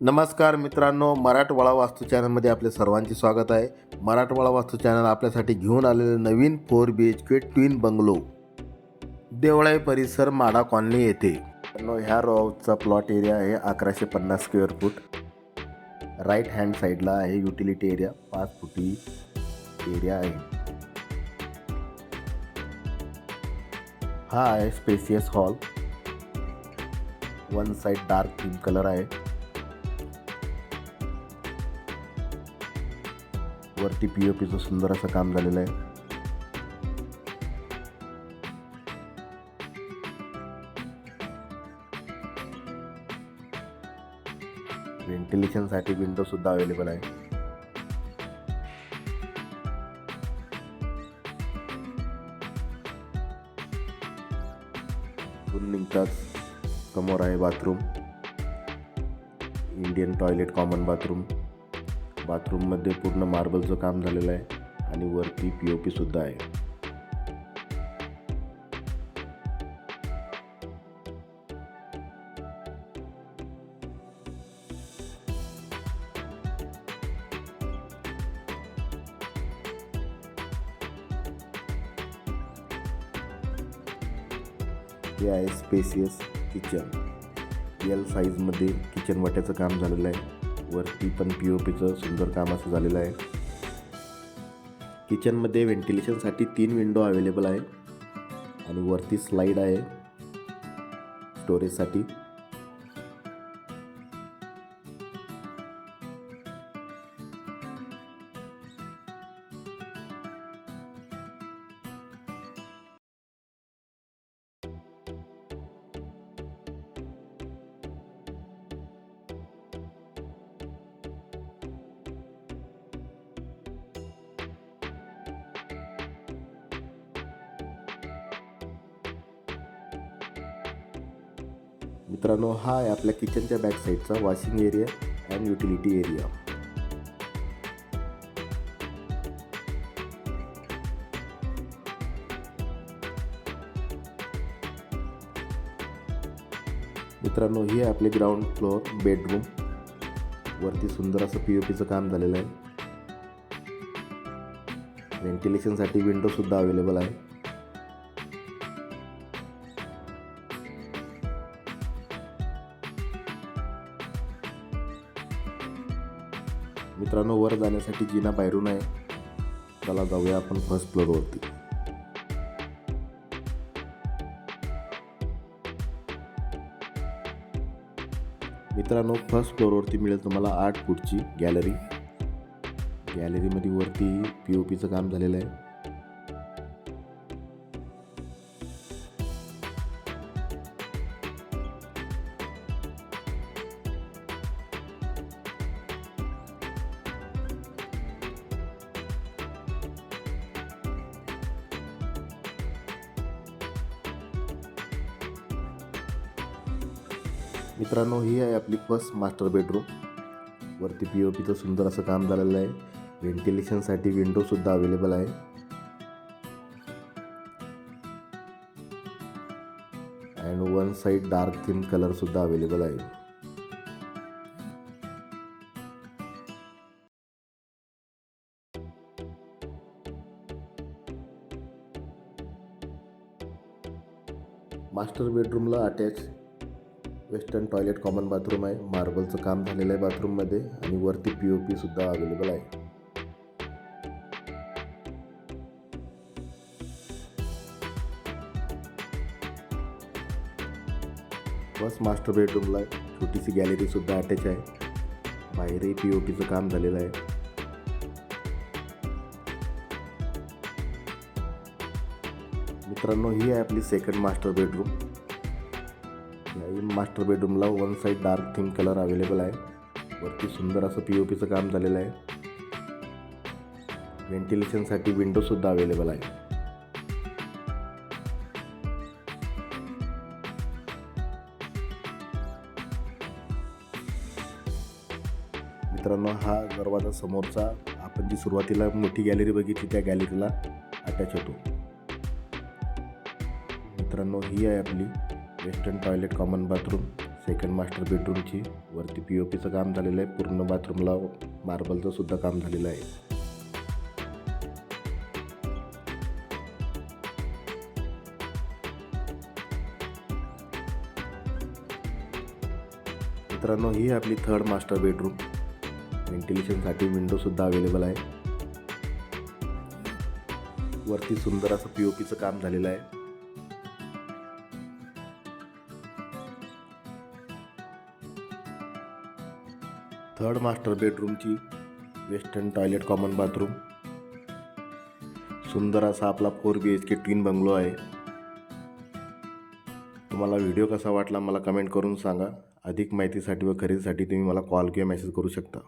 नमस्कार मित्रांनो मराठवाडा वास्तू चॅनलमध्ये आपले सर्वांचे स्वागत आहे. मराठवाडा वास्तू चॅनल आपल्यासाठी घेऊन आलेले नवीन four B H K twin bungalow Deolai परिसर माडा कॉलनी येथे. ह्या रोचा प्लॉट एरिया आहे अकराशे पन्नास स्क्वेअर फूट राईट हँड साईडला आहे युटिलिटी एरिया पाच फुटी एरिया आहे. हा आहे spacious hall one side dark theme colour आहे. वरती पी ओ पीचं सुंदर असं काम झालेलं आहे. व्हेंटिलेशनसाठी विंडो सुद्धा अवेलेबल आहे. निघताच समोर आहे bathroom Indian toilet common bathroom बाथरूममध्ये पूर्ण मार्बलचं काम झालेलं आहे आणि वरती पी ओ पीसुद्धा आहे. हे आहे स्पेसियस किचन. एल साईजमध्ये किचन वाट्याचं काम झालेलं आहे. वरती पण पी ओ पीचं सुंदर काम असं झालेलं आहे. किचनमध्ये व्हेंटिलेशनसाठी तीन विंडो अवेलेबल आहे. आणि वरती स्लाईड आहे. स्टोरेजसाठी मित्रांनो हा आहे आपल्या किचनच्या बॅक साईडचा washing area and utility area मित्रांनो ही आहे आपली ग्राउंड फ्लोअर बेडरूम वरती सुंदर असं पी ओ पीचं काम झालेलं आहे. व्हेंटिलेशनसाठी विंडोसुद्धा अवेलेबल आहे. मित्रांनो वर जाण्यासाठी जिना बाहेरून आहे. चला जाऊया आपण फर्स्ट फ्लोअरवरती मित्रांनो फर्स्ट फ्लोअरवरती मिळेल तुम्हाला आठ फूटची गॅलरी गॅलरीमध्ये वरती पी ओ पीचं काम झालेलं आहे. मित्रांनो ही आहे आपली फर्स्ट मास्टर बेडरूम वरती पी ओ पीचं सुंदर असं काम झालेलं आहे. व्हेंटिलेशनसाठी विंडोसुद्धा अवेलेबल आहे. And one side dark theme कलरसुद्धा अवेलेबल आहे. Master बेडरूमला attach western toilet common bathroom आहे. मार्बलचं काम झालेलं आहे बाथरूममध्ये आणि वरती पी ओ पीसुद्धा अवेलेबल आहे. बस मास्टर बेडरूमला छोटीशी गॅलरीसुद्धा अटॅच आहे. बाहेरही पी ओ पीचं काम झालेलं आहे. मित्रांनो ही आहे आपली second master bedroom master बेडरूमला one side dark theme colour available आहे. वरती सुंदर असं पी ओ पीचं काम झालेलं आहे. व्हेंटिलेशनसाठी विंडोसुद्धा अवेलेबल आहे. मित्रांनो हा दरवाजा समोरचा आपण जी सुरुवातीला मोठी गॅलरी बघितली त्या गॅलरीला अटॅच होतो. मित्रांनो ही आहे आपली western toilet common bathroom second master बेडरूमची वरती पी ओ पीचं काम झालेलं आहे. पूर्ण बाथरूमला मार्बलचं सुद्धा काम झालेलं आहे. मित्रांनो ही आपली थर्ड मास्टर बेडरूम व्हेंटिलेशनसाठी विंडोसुद्धा अवेलेबल आहे. वरती सुंदर असं पी ओ पीचं काम झालेलं आहे. थर्ड मास्टर बेडरूमची वेस्टर्न टॉयलेट कॉमन बाथरूम सुंदर असा आपला four B H K twin bungalow आहे. तुम्हाला व्हिडिओ कसा वाटला मला कमेंट करून सांगा. अधिक माहितीसाठी व खरेदीसाठी तुम्ही मला कॉल किंवा मेसेज करू शकता.